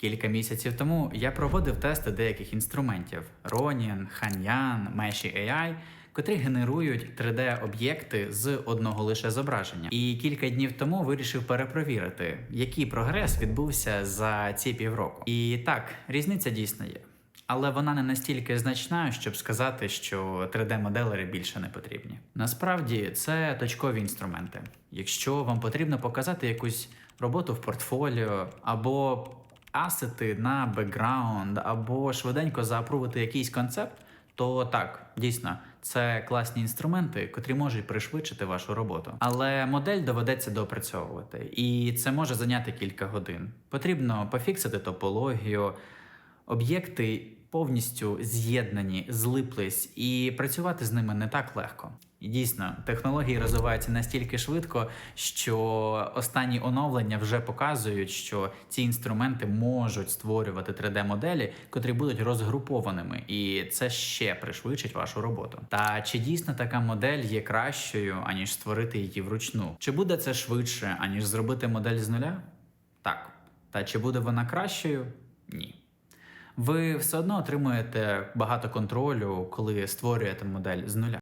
Кілька місяців тому я проводив тести деяких інструментів Ronin, Hanyan, Meshi AI, котрі генерують 3D-об'єкти з одного лише зображення. І кілька днів тому вирішив перепровірити, який прогрес відбувся за ці півроку. І так, різниця дійсно є. Але вона не настільки значна, щоб сказати, що 3D-моделери більше не потрібні. Насправді це точкові інструменти. Якщо вам потрібно показати якусь роботу в портфоліо або асети на бекграунд, або швиденько заапрувити якийсь концепт, то так, дійсно, це класні інструменти, котрі можуть пришвидшити вашу роботу. Але модель доведеться доопрацьовувати, і це може зайняти кілька годин. Потрібно пофіксити топологію, об'єкти повністю з'єднані, злиплись, і працювати з ними не так легко. І дійсно, технології розвиваються настільки швидко, що останні оновлення вже показують, що ці інструменти можуть створювати 3D-моделі, котрі будуть розгрупованими, і це ще пришвидшить вашу роботу. Та чи дійсно така модель є кращою, аніж створити її вручну? Чи буде це швидше, аніж зробити модель з нуля? Так. Та чи буде вона кращою? Ні. Ви все одно отримуєте багато контролю, коли створюєте модель з нуля.